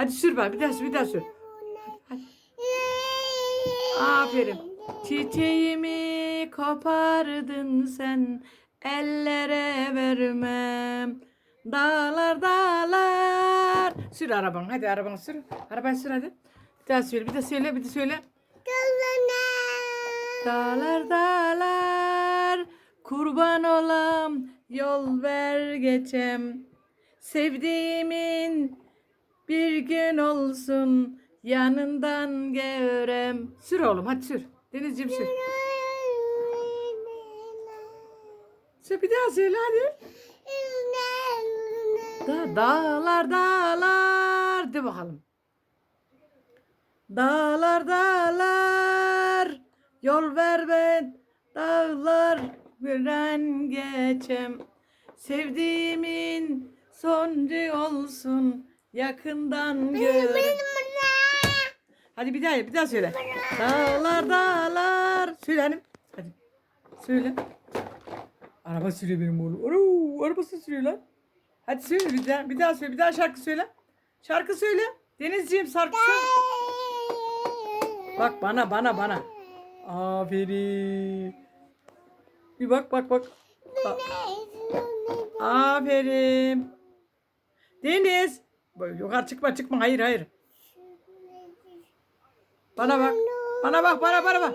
Hadi sür bak bir daha sür bir daha sür. Aferin. Çiçeğimi kopardın sen ellere vermem. Dağlar dağlar. Sür arabanı hadi arabanı sür. Arabanı sür hadi. Bir daha söyle bir daha söyle bir daha söyle. Dağlar dağlar kurban olam yol ver geçem. Sevdiğimin bir gün olsun yanından görem. Sür oğlum hadi sür. Denizciğim sür. Sür bir daha söyle hadi. Da, dağlar dağlar de bakalım. Dağlar dağlar yol ver ben dağlar gören geçem. Sevdiğimin soncu olsun yakından görem. Hadi bir daha yap, bir daha söyle. Dağlar dağlar. Söyle hanım. Hadi. Söyle. Araba sürüyor benim oğlum. Oro, arabası sürüyor lan. Hadi söyle bir daha. Bir daha söyle. Bir daha şarkı söyle. Şarkı söyle. Denizciğim şarkı söyle. Bak bana bana bana. Aferin. Bir bak bak bak. A- Aferin. Deniz. Böyle yukarı çıkma çıkma. Hayır hayır. Bana bak. Bana bak bana bana bak.